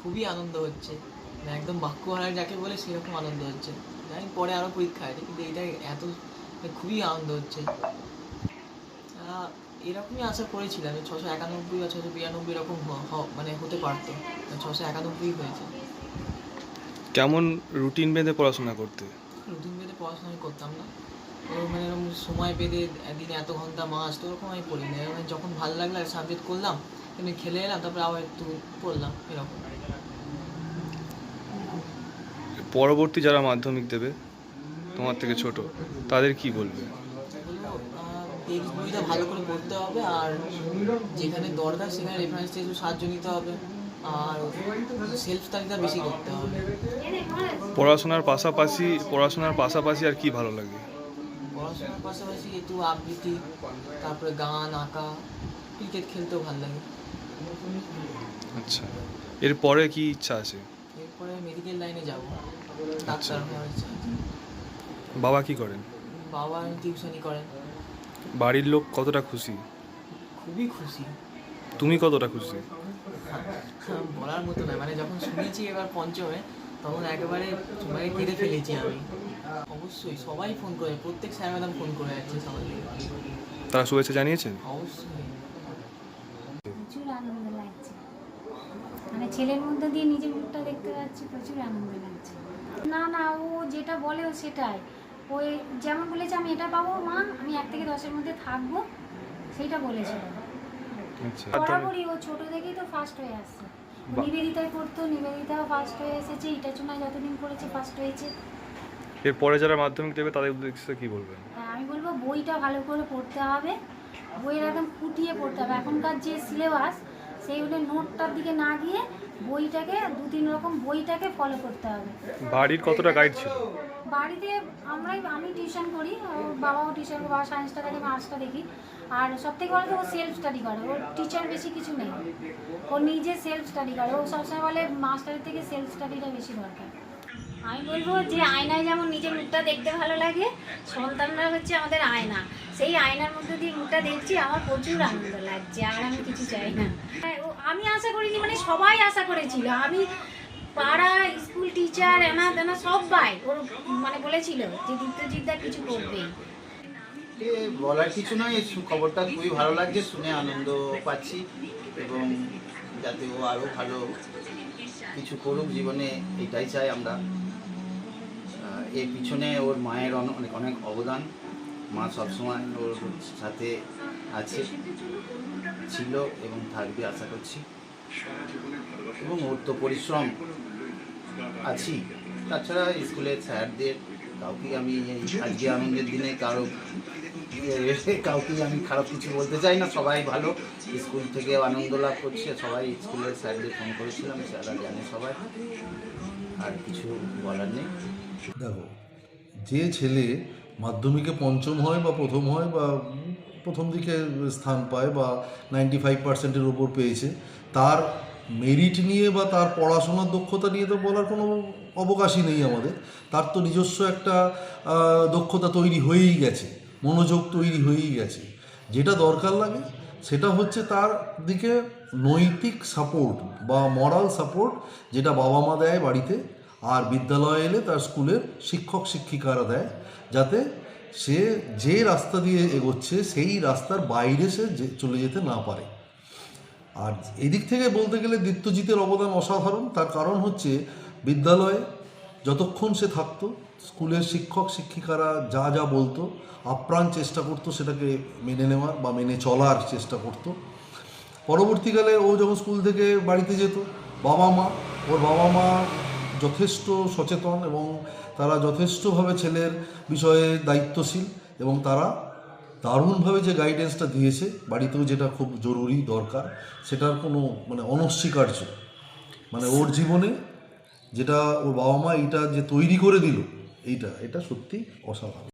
খুবই আনন্দ হচ্ছে। মানে একদম বাক্য হারায় যাকে বলে সেরকম আনন্দ হচ্ছে। জানি পরে আরও পরীক্ষা আছে কিন্তু এটা এত মানে খুবই আনন্দ হচ্ছে। এরকমই আশা করেছিলাম ছশো একানব্বই বা ছশো বিরানব্বই এরকম মানে হতে পারতো। ছশো একানব্বই হয়েছে। কেমন রুটিন বেঁধে পড়াশোনা করতে? রুটিন বেঁধে পড়াশোনা আমি করতাম না। মানে এরকম সময় বেঁধে দিনে এত ঘণ্টা মাস তো ওরকম আমি পড়ি না যখন ভালো লাগল সাবজেক্ট করলাম এমনি খেলে এলাম তারপরে আবার একটু পড়লাম এরকম। পরবর্তী যারা মাধ্যমিক দেবে তোমার থেকে ছোট তাদের কি বলবে? বইটা ভালো করে পড়তে হবে আর যেখানে দরকার সেখানে রেফারেন্স থেকে সাহায্য নিতে হবে আর সেলফ স্টাডিটা বেশি করতে হবে। পড়াশোনার পাশাপাশি পড়াশোনার পাশাপাশি আর কি ভালো লাগে? পড়াশোনার পাশাপাশি একটু আবৃত্তি তারপরে গান আঁকা ক্রিকেট খেলতেও ভালো লাগে। আচ্ছা। এরপরে কি ইচ্ছা আছে? এরপরে মেডিকেল লাইনে যাব। ডাক্তার হওয়ার ইচ্ছা আছে। বাবা কি করেন? বাবা টিউশনই করেন বাড়ির লোক কতটা খুশি? খুবই খুশি। তুমি কতটা খুশি? বলার মতো নয়। মানে যখন শুনেছি এবার পঞ্চমে তখন একেবারে মানে কেঁদে ফেলেছি আমি। অবশ্যই সবাই ফোন করে প্রত্যেক স্যার ম্যাডাম ফোন করে যাচ্ছে সবাই তারা শুভেচ্ছা জানিয়েছেন? অবশ্যই। প্রচুর আনন্দ লাগছে। মানে ছেলের মধ্যে দিয়ে নিজের মুখটা দেখতে পাচ্ছি প্রচুর আনন্দ লাগছে। না না ও যেটা বলে ও সেটাই। ওই যেমন বলেছে আমি এটা পাবো মা আমি এক থেকে দশের মধ্যে থাকব। সেইটা বলেছিল আচ্ছা। বরাবরই ও ছোট থেকেই তো ফার্স্ট হয়ে আসছে। নিবেদিতায় পড়তো নিবেদিতাও ফার্স্ট হয়ে এসেছে ইটাচুনায় যতদিন পড়েছে ফার্স্ট হয়েছে। এরপরে যারা মাধ্যমিক দেবে তাদের উদ্দেশ্যে কি বলবেন? হ্যাঁ, আমি বলব বইটা ভালো করে পড়তে হবে। বইয়ের একদম ফুটিয়ে পড়তে হবে। এখনকার যে সিলেবাস সেইগুলো নোটটার দিকে না গিয়ে বইটাকে দু তিন রকম বইটাকে ফলো করতে হবে। বাড়ির কতটা গাইড ছিল? বাড়িতে আমরাই আমি টিউশন করি ওর বাবাও টিউশন বাবা সায়েন্সটা দেখে আর্টসটা দেখি। আর সব থেকে বড় ও সেলফ স্টাডি করে ওর টিচার বেশি কিছু নেই। ও নিজে সেলফ স্টাডি করে ও সবসময় বলে মাস্টারের থেকে সেলফ স্টাডিটা বেশি দরকার। আমি বলব যে আয়নায় যেমন নিজের মুখটা দেখতে ভালো লাগে সন্তানরা হচ্ছে আমাদের আয়না। সেই আয়নার মধ্যে দিয়ে মুখটা দেখছি আমার প্রচুর আনন্দ লাগছে আর আমি কিছু চাই না। হ্যাঁ, আমি আশা করিনি মানে সবাই আশা করেছিল। আমি পাড়া স্কুল টিচার এনা তেনা সবাই ওর মানে বলেছিল যে দীপ্তজিৎদা কিছু করবেই এ বলার কিছু নয় খবরটা খুবই ভালো লাগছে শুনে আনন্দ পাচ্ছি এবং যাতে ও আরও ভালো কিছু করুক জীবনে এটাই চাই আমরা। এর পিছনে ওর মায়ের অন- অনেক অনেক অবদান। মা সবসময় ওর সাথে আছে, ছিল এবং থাকবে, আশা করছি। এবং ওর তো পরিশ্রম আছি। তাছাড়া স্কুলের স্যারদের কাউকে আমি আজকে আনন্দের দিনে কারও কাউকে আমি খারাপ কিছু বলতে চাই না। সবাই ভালো। স্কুল থেকে আনন্দ লাভ করছে। সবাই স্কুলের স্যারদের ফোন করেছিলাম স্যাররা জানে সবাই। আর কিছু বলার নেই। দেখো, যে ছেলে মাধ্যমিকে পঞ্চম হয় বা প্রথম হয় বা প্রথম দিকে স্থান পায় বা নাইনটি ফাইভ পার্সেন্টের ওপর পেয়েছে, তার মেরিট নিয়ে বা তার পড়াশোনার দক্ষতা নিয়ে তো বলার কোনো অবকাশই নেই আমাদের, তার তো নিজস্ব একটা দক্ষতা তৈরি হয়েই গেছে, মনোযোগ তৈরি হয়েই গেছে। যেটা দরকার লাগে সেটা হচ্ছে তার দিকে নৈতিক সাপোর্ট বা মরাল সাপোর্ট যেটা বাবা মা দেয় বাড়িতে আর বিদ্যালয়ে এলে তার স্কুলের শিক্ষক শিক্ষিকারা দেয়, যাতে সে যে রাস্তা দিয়ে এগোচ্ছে, সেই রাস্তার বাইরে সে চলে যেতে না পারে। আর এদিক থেকে বলতে গেলে দীপ্তজিতের অবদান অসাধারণ। তার কারণ হচ্ছে বিদ্যালয়ে যতক্ষণ সে থাকতো, স্কুলের শিক্ষক শিক্ষিকারা যা যা বলতো, আপ্রাণ চেষ্টা করতো সেটাকে মেনে নেওয়ার বা মেনে চলার চেষ্টা করতো। পরবর্তীকালে ও যখন স্কুল থেকে বাড়িতে যেত, বাবা মা, ওর বাবা মা যথেষ্ট সচেতন এবং তারা যথেষ্টভাবে ছেলের বিষয়ে দায়িত্বশীল এবং তারা দারুণভাবে যে গাইডেন্সটা দিয়েছে, বাড়িতেও যেটা খুব জরুরি দরকার, সেটার কোনো মানে অনস্বীকার্য। মানে ওর জীবনে যেটা ওর বাবা মা এটা যে তৈরি করে দিল, এইটা, এটা সত্যি অসাধারণ।